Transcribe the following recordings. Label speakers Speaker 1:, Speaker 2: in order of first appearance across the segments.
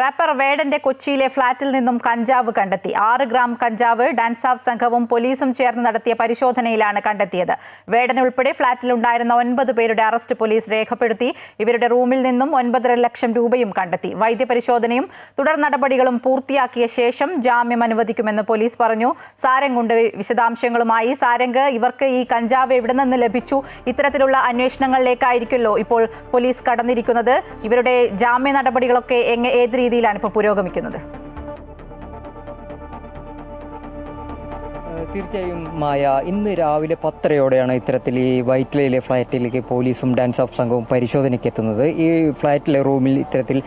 Speaker 1: Wrapper വേഡന്റെ കൊച്ചിയിലെ ഫ്ളാറ്റിൽ നിന്നും കഞ്ചാവ് കണ്ടെത്തി. ആറ് ഗ്രാം കഞ്ചാവ് ഡാൻസാവ് സംഘവും പോലീസും ചേർന്ന് നടത്തിയ പരിശോധനയിലാണ് കണ്ടെത്തിയത്. വേഡൻ ഉൾപ്പെടെ ഫ്ളാറ്റിലുണ്ടായിരുന്ന ഒൻപത് പേരുടെ അറസ്റ്റ് പോലീസ് രേഖപ്പെടുത്തി. ഇവരുടെ റൂമിൽ നിന്നും ഒൻപതര ലക്ഷം രൂപയും കണ്ടെത്തി. വൈദ്യപരിശോധനയും തുടർ നടപടികളും പൂർത്തിയാക്കിയ ശേഷം ജാമ്യം അനുവദിക്കുമെന്ന് പോലീസ് പറഞ്ഞു. സാരംഗുണ്ട് വിശദാംശങ്ങളുമായി. സാരംഗ് ഇവർക്ക് ഈ കഞ്ചാവ് എവിടെ നിന്ന് ലഭിച്ചു? ഇത്തരത്തിലുള്ള അന്വേഷണങ്ങളിലേക്കായിരിക്കുമല്ലോ ഇപ്പോൾ പോലീസ് കടന്നിരിക്കുന്നത്. ഇവരുടെ ജാമ്യ നടപടികളൊക്കെ എങ്ങനെ ഏത് രീതിയിലാണ് ഇപ്പോൾ പുരോഗമിക്കുന്നത്.
Speaker 2: തീർച്ചയായും മായ ഇന്ന് രാവിലെ പത്തരയോടെയാണ് ഇത്തരത്തിൽ ഈ വൈറ്റ്ലയിലെ ഫ്ളാറ്റിലേക്ക് പോലീസും ഡാൻസ് ഓഫ് സംഘവും പരിശോധനയ്ക്ക് എത്തുന്നത്. ഈ ഫ്ളാറ്റിലെ റൂമിൽ ഇത്തരത്തിൽ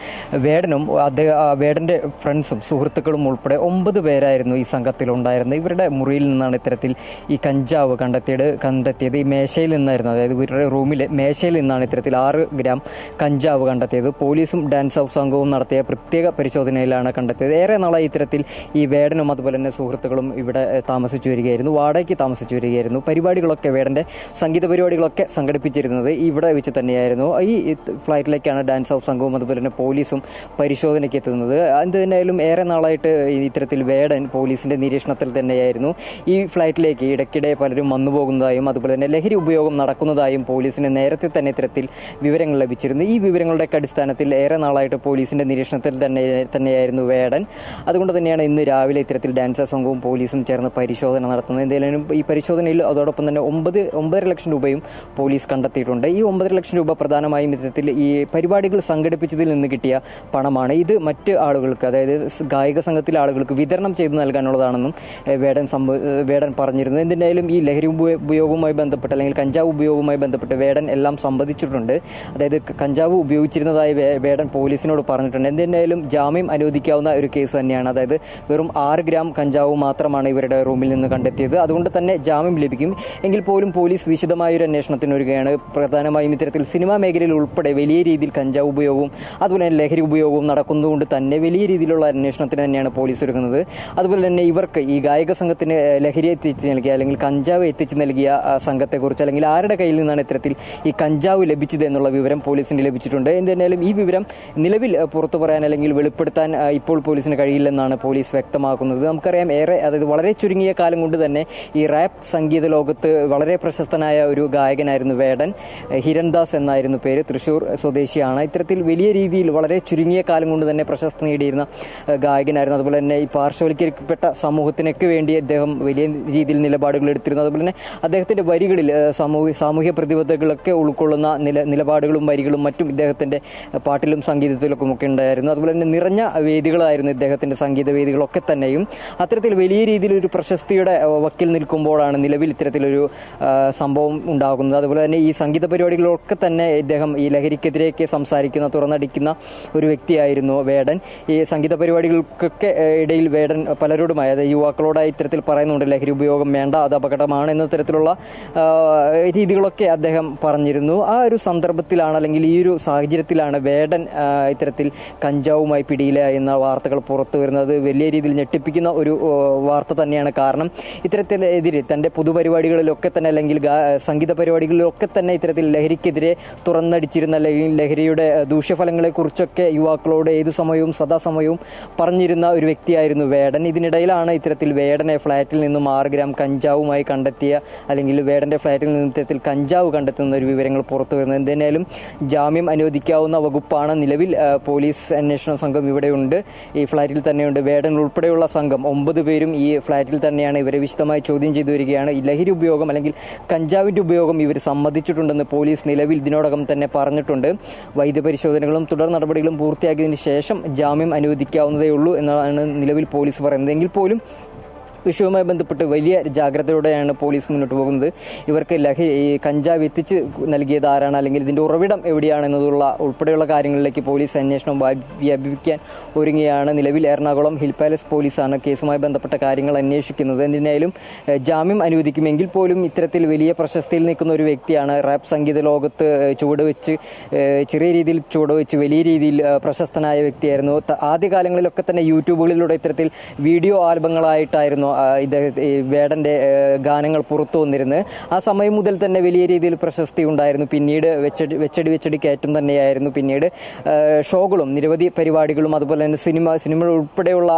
Speaker 2: വേടനും അദ്ദേഹം വേടന്റെ ഫ്രണ്ട്സും സുഹൃത്തുക്കളും ഉൾപ്പെടെ ഒമ്പത് പേരായിരുന്നു ഈ സംഘത്തിൽ ഉണ്ടായിരുന്നത്. ഇവരുടെ മുറിയിൽ നിന്നാണ് ഇത്തരത്തിൽ ഈ കഞ്ചാവ് കണ്ടെത്തിയത് കണ്ടെത്തിയത്. ഈ മേശയിൽ നിന്നായിരുന്നു അതായത് ഇവരുടെ റൂമിലെ മേശയിൽ നിന്നാണ് ഇത്തരത്തിൽ ആറ് ഗ്രാം കഞ്ചാവ് കണ്ടെത്തിയത്. പോലീസും ഡാൻസ് ഓഫ് സംഘവും നടത്തിയ പ്രത്യേക പരിശോധനയിലാണ് കണ്ടെത്തിയത്. ഏറെ നാളായി ഇത്തരത്തിൽ ഈ വേടനും അതുപോലെ തന്നെ സുഹൃത്തുക്കളും ഇവിടെ ഏഹ്, താമസിച്ചു വരികയായിരുന്നു വാടകയ്ക്ക് താമസിച്ചു വരികയായിരുന്നു. പരിപാടികളൊക്കെ വേടന്റെ സംഗീത പരിപാടികളൊക്കെ സംഘടിപ്പിച്ചിരുന്നത് ഇവിടെ വെച്ച് തന്നെയായിരുന്നു. ഈ ഫ്ലൈറ്റിലേക്കാണ് ഡാൻസ് ഓഫ് സംഘവും അതുപോലെ തന്നെ പോലീസും പരിശോധനയ്ക്ക് എത്തുന്നത്. എന്ത് തന്നെയായാലും ഏറെ നാളായിട്ട് ഇത്തരത്തിൽ വേടൻ പോലീസിന്റെ നിരീക്ഷണത്തിൽ തന്നെയായിരുന്നു. ഈ ഫ്ലൈറ്റിലേക്ക് ഇടയ്ക്കിടെ പലരും വന്നു പോകുന്നതായും അതുപോലെ തന്നെ ലഹരി ഉപയോഗം നടക്കുന്നതായും പോലീസിന് നേരത്തെ തന്നെ ഇത്തരത്തിൽ വിവരങ്ങൾ ലഭിച്ചിരുന്നു. ഈ വിവരങ്ങളുടെ അടിസ്ഥാനത്തിൽ ഏറെ നാളായിട്ട് പോലീസിന്റെ നിരീക്ഷണത്തിൽ തന്നെ തന്നെയായിരുന്നു വേടൻ. അതുകൊണ്ട് തന്നെയാണ് ഇന്ന് രാവിലെ ഇത്തരത്തിൽ ഡാൻസ് സംഘവും പോലീസും ചേർന്ന് പരിശോധന നടത്തുന്നത്. എന്തെങ്കിലും ഈ പരിശോധനയിൽ അതോടൊപ്പം തന്നെ ഒമ്പത് ഒമ്പതര ലക്ഷം രൂപയും പോലീസ് കണ്ടെത്തിയിട്ടുണ്ട്. ഈ ഒമ്പതര ലക്ഷം രൂപ പ്രധാനമായും ഇത്തരത്തിൽ ഈ പരിപാടികൾ സംഘടിപ്പിച്ചതിൽ നിന്ന് കിട്ടിയ പണമാണ്. ഇത് മറ്റ് ആളുകൾക്ക് അതായത് ഗായിക സംഘത്തിലെ ആളുകൾക്ക് വിതരണം ചെയ്ത് നൽകാനുള്ളതാണെന്നും വേടൻ സംഭവ വേടൻ പറഞ്ഞിരുന്നു. എന്തിനായാലും ഈ ലഹരി ഉപയോഗവുമായി ബന്ധപ്പെട്ട് അല്ലെങ്കിൽ കഞ്ചാവ് ഉപയോഗവുമായി ബന്ധപ്പെട്ട് വേടൻ എല്ലാം സംബന്ധിച്ചിട്ടുണ്ട്. അതായത് കഞ്ചാവ് ഉപയോഗിച്ചിരുന്നതായി വേടൻ പോലീസിനോട് പറഞ്ഞിട്ടുണ്ട്. എന്തിനായാലും ജാമ്യം അനുവദിക്കാവുന്ന ഒരു കേസ് തന്നെയാണ്. അതായത് വെറും ആറ് ഗ്രാം കഞ്ചാവ് മാത്രമാണ് ഇവരുടെ റൂമിൽ നിന്ന് കണ്ടെത്തിയത്. അതുകൊണ്ട് തന്നെ ജാമ്യം ലഭിക്കും. എങ്കിൽ പോലും പോലീസ് വിശദമായ ഒരു അന്വേഷണത്തിന് വരികയാണ്. പ്രധാനമായും ഇത്തരത്തിൽ സിനിമാ മേഖലയിൽ ഉൾപ്പെടെ വലിയ രീതിയിൽ കഞ്ചാവ് ഉപയോഗവും അതുപോലെ തന്നെ ലഹരി ഉപയോഗവും നടക്കുന്നതുകൊണ്ട് തന്നെ വലിയ രീതിയിലുള്ള അന്വേഷണത്തിന് തന്നെയാണ് പോലീസ് ഒരുങ്ങുന്നത്. അതുപോലെ തന്നെ ഇവർക്ക് ഈ ഗായക സംഘത്തിന് ലഹരി എത്തിച്ച് നൽകിയ അല്ലെങ്കിൽ കഞ്ചാവ് എത്തിച്ച് നൽകിയ സംഘത്തെക്കുറിച്ച് അല്ലെങ്കിൽ ആരുടെ കയ്യിൽ നിന്നാണ് ഇത്തരത്തിൽ ഈ കഞ്ചാവ് ലഭിച്ചത് എന്നുള്ള വിവരം പോലീസിന് ലഭിച്ചിട്ടുണ്ട്. എന്തായാലും ഈ വിവരം നിലവിൽ പുറത്തു പറയാൻ അല്ലെങ്കിൽ വെളിപ്പെടുത്താൻ ഇപ്പോൾ പോലീസിന് കഴിയില്ലെന്നാണ് പോലീസ് വ്യക്തമാക്കുന്നത്. നമുക്കറിയാം ഏറെ അതായത് വളരെ ചുരുങ്ങിയ കാലം കൊണ്ട് തന്നെ ഈ റാപ്പ് സംഗീത ലോകത്ത് വളരെ പ്രശസ്തനായ ഒരു ഗായകനായിരുന്നു വേടൻ ഹിരൺദാസ് എന്നായിരുന്നു പേര്. തൃശൂർ സ്വദേശിയാണ്. ഇത്തരത്തിൽ വലിയ രീതിയിൽ വളരെ ചുരുങ്ങിയ കാലം കൊണ്ട് തന്നെ പ്രശസ്തി നേടിയിരുന്ന ഗായകനായിരുന്നു. അതുപോലെ തന്നെ ഈ പാർശ്വവൽക്കരിക്കപ്പെട്ട സമൂഹത്തിനൊക്കെ വേണ്ടി അദ്ദേഹം വലിയ രീതിയിൽ നിലപാടുകൾ എടുത്തിരുന്നു. അതുപോലെ തന്നെ അദ്ദേഹത്തിന്റെ വരികളിൽ സാമൂഹ്യ സാമൂഹ്യ പ്രതിബദ്ധതകളൊക്കെ ഉൾക്കൊള്ളുന്ന നില നിലപാടുകളും വരികളും മറ്റും ഇദ്ദേഹത്തിന്റെ പാട്ടിലും സംഗീതത്തിലും ഒക്കെ ഉണ്ടായിരുന്നു. അതുപോലെ തന്നെ നിറഞ്ഞ വേദികളായിരുന്നു ഇദ്ദേഹത്തിന്റെ സംഗീത വേദികളൊക്കെ തന്നെയും. അത്തരത്തിൽ വലിയ രീതിയിൽ ഒരു പ്രശസ്തിയുടെ ഏഹ്, വക്കിൽ നിൽക്കുമ്പോഴാണ് നിലവിൽ ഇത്തരത്തിലൊരു സംഭവം ഉണ്ടാകുന്നത്. അതുപോലെ തന്നെ ഈ സംഗീത പരിപാടികളൊക്കെ തന്നെ ഇദ്ദേഹം ഈ ലഹരിക്കെതിരെയൊക്കെ സംസാരിക്കുന്ന തുറന്നടിക്കുന്ന ഒരു വ്യക്തിയായിരുന്നു വേടൻ. ഈ സംഗീത പരിപാടികൾക്കൊക്കെ ഇടയിൽ വേടൻ പലരോടുമായി അതായത് യുവാക്കളോടായി ഇത്തരത്തിൽ പറയുന്നുണ്ട് ലഹരി ഉപയോഗം വേണ്ട അത് അപകടമാണ് എന്ന തരത്തിലുള്ള രീതികളൊക്കെ അദ്ദേഹം പറഞ്ഞിരുന്നു. ആ ഒരു സന്ദർഭത്തിലാണ് അല്ലെങ്കിൽ ഈ ഒരു സാഹചര്യത്തിലാണ് വേടൻ ഇത്തരത്തിൽ കഞ്ചാവുമായി പിടിയിലായെന്ന വാർത്തകൾ പുറത്തു വരുന്നത്. വലിയ രീതിയിൽ ഞെട്ടിപ്പിക്കുന്ന ഒരു വാർത്ത തന്നെയാണ്. കാരണം ഇത്തരത്തിലെതിരെ തന്റെ പൊതുപരിപാടികളിലൊക്കെ തന്നെ അല്ലെങ്കിൽ സംഗീത പരിപാടികളിലൊക്കെ തന്നെ ഇത്തരത്തിൽ ലഹരിക്കെതിരെ തുറന്നടിച്ചിരുന്ന അല്ലെങ്കിൽ ലഹരിയുടെ ദൂഷ്യഫലങ്ങളെക്കുറിച്ചൊക്കെ ദൂഷ്യഫലങ്ങളെ കുറിച്ചൊക്കെ യുവാക്കളോട് ഏതു സമയവും സദാസമയവും പറഞ്ഞിരുന്ന ഒരു വ്യക്തിയായിരുന്നു വേടൻ. ഇതിനിടയിലാണ് ഇത്തരത്തിൽ വേടനെ ഫ്ളാറ്റിൽ നിന്നും ആറ് ഗ്രാം കഞ്ചാവുമായി കണ്ടെത്തിയ അല്ലെങ്കിൽ വേടന്റെ ഫ്ളാറ്റിൽ നിന്ന് ഇത്തരത്തിൽ കഞ്ചാവ് കണ്ടെത്തുന്ന ഒരു വിവരങ്ങൾ പുറത്തു വരുന്നത്. എന്തായാലും ജാമ്യം അനുവദിക്കാവുന്ന വകുപ്പാണ് നിലവിൽ പോലീസ് അന്വേഷണ സംഘം ഇവിടെയുണ്ട്. ഈ ഫ്ളാറ്റിൽ തന്നെയുണ്ട്. വേടൻ ഉൾപ്പെടെയുള്ള സംഘം ഒമ്പത് പേരും ഈ ഫ്ളാറ്റിൽ തന്നെയാണ് ഇവരെ വിശദമായി ചോദ്യം ചെയ്തു വരികയാണ്. ലഹരി ഉപയോഗം അല്ലെങ്കിൽ കഞ്ചാവിന്റെ ഉപയോഗം ഇവർ സമ്മതിച്ചിട്ടുണ്ടെന്ന് പോലീസ് നിലവിൽ ഇതിനോടകം തന്നെ പറഞ്ഞിട്ടുണ്ട്. വൈദ്യപരിശോധനകളും തുടർ നടപടികളും പൂർത്തിയാക്കിയതിനു ശേഷം ജാമ്യം അനുവദിക്കാവുന്നതേ ഉള്ളൂ എന്നാണ് നിലവിൽ പോലീസ് പറയുന്നത്. എങ്കിൽ പോലും വിഷയവുമായി ബന്ധപ്പെട്ട് വലിയ ജാഗ്രതയോടെയാണ് പോലീസ് മുന്നോട്ട് പോകുന്നത്. ഇവർക്ക് ലഹരി ഈ കഞ്ചാവ് എത്തിച്ച് നൽകിയത് ആരാണ്? അല്ലെങ്കിൽ ഇതിന്റെ ഉറവിടം എവിടെയാണെന്നതുള്ള ഉൾപ്പെടെയുള്ള കാര്യങ്ങളിലേക്ക് പോലീസ് അന്വേഷണം വ്യാപി- വ്യാപിപ്പിക്കാൻ ഒരുങ്ങിയാണ് നിലവിൽ എറണാകുളം ഹിൽ പാലസ് പോലീസാണ് കേസുമായി ബന്ധപ്പെട്ട കാര്യങ്ങൾ അന്വേഷിക്കുന്നത്. എന്തിനായാലും ജാമ്യം അനുവദിക്കുമെങ്കിൽ പോലും ഇത്തരത്തിൽ വലിയ പ്രശസ്തിയിൽ നിൽക്കുന്ന ഒരു വ്യക്തിയാണ്. റാപ്പ് സംഗീത ലോകത്ത് ചുവടുവെച്ച് ചെറിയ രീതിയിൽ ചുവടുവെച്ച് വലിയ രീതിയിൽ പ്രശസ്തനായ വ്യക്തിയായിരുന്നു. ആദ്യകാലങ്ങളിലൊക്കെ തന്നെ യൂട്യൂബുകളിലൂടെ ഇത്തരത്തിൽ വീഡിയോ ആൽബങ്ങളായിട്ടായിരുന്നു ഇദ്ദേഹത്തെ ഈ വേടന്റെ ഗാനങ്ങൾ പുറത്തു വന്നിരുന്നത് ആ സമയം മുതൽ തന്നെ വലിയ രീതിയിൽ പ്രശസ്തി ഉണ്ടായിരുന്നു. പിന്നീട് വെച്ചടി വെച്ചടി വെച്ചടി കയറ്റം തന്നെയായിരുന്നു. പിന്നീട് ഷോകളും നിരവധി പരിപാടികളും അതുപോലെ തന്നെ സിനിമ സിനിമ ഉൾപ്പെടെയുള്ള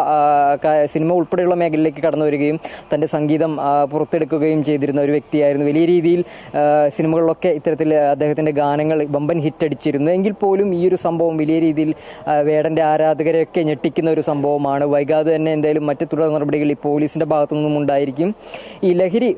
Speaker 2: സിനിമ ഉൾപ്പെടെയുള്ള മേഖലയിലേക്ക് കടന്നു വരികയും തന്റെ സംഗീതം പുറത്തെടുക്കുകയും ചെയ്തിരുന്ന ഒരു വ്യക്തിയായിരുന്നു. വലിയ രീതിയിൽ സിനിമകളിലൊക്കെ ഇത്തരത്തിൽ അദ്ദേഹത്തിന്റെ ഗാനങ്ങൾ ബമ്പൻ ഹിറ്റ് അടിച്ചിരുന്നു. എങ്കിൽ പോലും ഈ ഒരു സംഭവം വലിയ രീതിയിൽ വേടന്റെ ആരാധകരെയൊക്കെ ഞെട്ടിക്കുന്ന ഒരു സംഭവമാണ്. വൈകാതെ തന്നെ എന്തായാലും മറ്റു തുടർ നടപടികൾ ഈ പോലീസിന്റെ ഭാഗത്തു നിന്നും ഉണ്ടായിരിക്കും. ഈ ലഹരി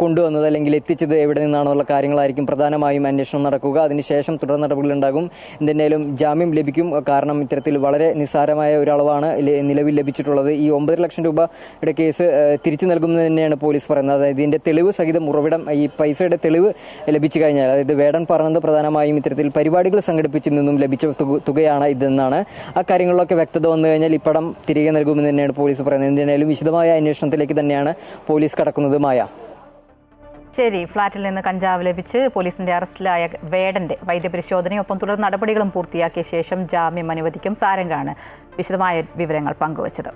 Speaker 2: കൊണ്ടുവന്നത് അല്ലെങ്കിൽ എത്തിച്ചത് എവിടെ നിന്നാണെന്നുള്ള കാര്യങ്ങളായിരിക്കും പ്രധാനമായും അന്വേഷണം നടക്കുക. അതിനുശേഷം തുടർ നടപടികൾ ഉണ്ടാകും. എന്തെങ്കിലും ജാമ്യം ലഭിക്കും. കാരണം ഇത്തരത്തിൽ വളരെ നിസ്സാരമായ ഒരളവാണ് നിലവിൽ ലഭിച്ചിട്ടുള്ളത്. ഈ ഒമ്പത് ലക്ഷം രൂപയുടെ കേസ് തിരിച്ചു നൽകുന്നത് തന്നെയാണ് പോലീസ് പറയുന്നത്. അതായത് ഇതിന്റെ തെളിവ് സഹിതം ഉറവിടം ഈ പൈസയുടെ തെളിവ് ലഭിച്ചു കഴിഞ്ഞാൽ അതായത് വേടൻ പറഞ്ഞത് പ്രധാനമായും ഇത്തരത്തിൽ പരിപാടികൾ സംഘടിപ്പിച്ചു നിന്നും ലഭിച്ച തുകയാണ് ഇതെന്നാണ്. ആ കാര്യങ്ങളിലൊക്കെ വ്യക്തത വന്നു കഴിഞ്ഞാൽ പണം തിരികെ നൽകുമെന്ന് തന്നെയാണ് പോലീസ് പറയുന്നത്. എന്തിനായാലും വിശദമായ അന്വേഷണത്തിലേക്ക് തന്നെയാണ് പോലീസ് കടക്കുന്നത് മായ.
Speaker 1: ശരി ഫ്ളാറ്റിൽ നിന്ന് കഞ്ചാവ് ലഭിച്ച് പോലീസിന്റെ അറസ്റ്റിലായ വേടന്റെ വൈദ്യപരിശോധനയൊപ്പം തുടർ നടപടികളും പൂർത്തിയാക്കിയ ശേഷം ജാമ്യം അനുവദിക്കും സാരംഗാണ് വിശദമായ വിവരങ്ങൾ പങ്കുവച്ചത്.